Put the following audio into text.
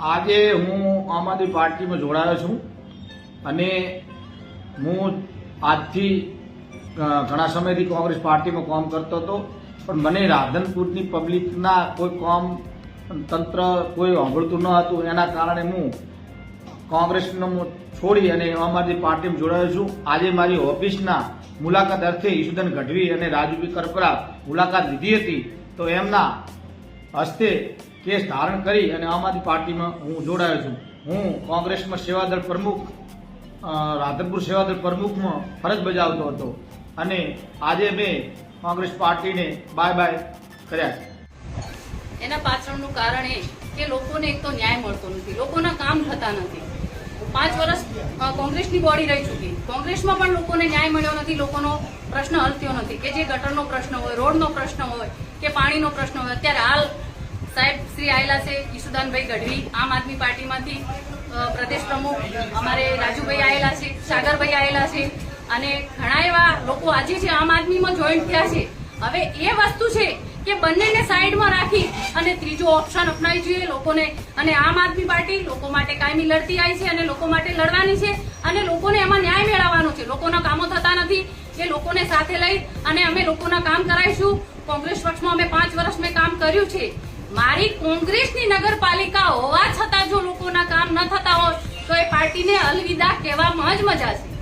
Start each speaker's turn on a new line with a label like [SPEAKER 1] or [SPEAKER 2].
[SPEAKER 1] આજે હું આમ આદમી પાર્ટીમાં જોડાયો છું અને હું આજથી ઘણા સમયથી કોંગ્રેસ પાર્ટીમાં કામ કરતો હતો, પણ મને રાધનપુરની પબ્લિકના કોઈ કામ તંત્ર કોઈ સાંભળતું ન હતું. એના કારણે હું કોંગ્રેસનો છોડી અને આમ આદમી પાર્ટીમાં જોડાયો છું. આજે મારી ઓફિસના મુલાકાત અર્થે ઈશુદન ગઢવી અને રાજુભાઈ કરપરા મુલાકાત લીધી હતી. તો એમના હસ્તે કેસ ધારણ કરી અને આમ આદમી પાર્ટીમાં હું જોડાયો છું. હું કોંગ્રેસમાં સેવાદળ પ્રમુખ રાધનપુર સેવાદળ પ્રમુખમાં ફરજ બજાવતો હતો અને આજે મેં કોંગ્રેસ પાર્ટીને બાય બાય કર્યા છે.
[SPEAKER 2] એના પાછળનું કારણ એ કે લોકોને એક તો ન્યાય મળતો નથી, લોકોના કામ થતા નથી. પાંચ વર્ષ કોંગ્રેસની બોડી રહી ચૂકી. કોંગ્રેસમાં પણ લોકોને ન્યાય મળ્યો નથી, લોકોનો પ્રશ્ન હલ થયો નથી. કે જે ગટરનો પ્રશ્ન હોય, રોડનો પ્રશ્ન હોય, કે પાણીનો પ્રશ્ન હોય, અત્યારે હાલ સાહેબ શ્રી આયેલા છે ઈશુદાનભાઈ ગઢવી, આમ આદમી પાર્ટીમાંથી પ્રદેશ પ્રમુખ અમારે રાજુભાઈ આયેલા છે, સાગરભાઈ આયેલા છે, અને ઘણા એવા લોકો આજે જે આમ આદમીમાં જોઈન્ટ થયા છે. હવે એ વસ્તુ છે કે બંનેને સાઈડમાં રાખી અને ત્રીજો ઓપ્શન અપનાવી જોઈએ લોકોને. અને આમ આદમી પાર્ટી લોકો માટે કાયમી લડતી આવી છે અને લોકો માટે લડવાની છે અને લોકોને એમાં ન્યાય મેળવવાનો છે. લોકોના કામો થતા નથી. એ લોકોને સાથે લઈ અને અમે લોકોના કામ કરાવીશું. કોંગ્રેસ પક્ષમાં અમે પાંચ વર્ષ મેં કામ કર્યું છે. મારી કોંગ્રેસની નગરપાલિકા હોવા છતાં જો લોકોના કામ ન થતા હોય તો એ પાર્ટીને અલવિદા કહેવામાં જ મજા છે.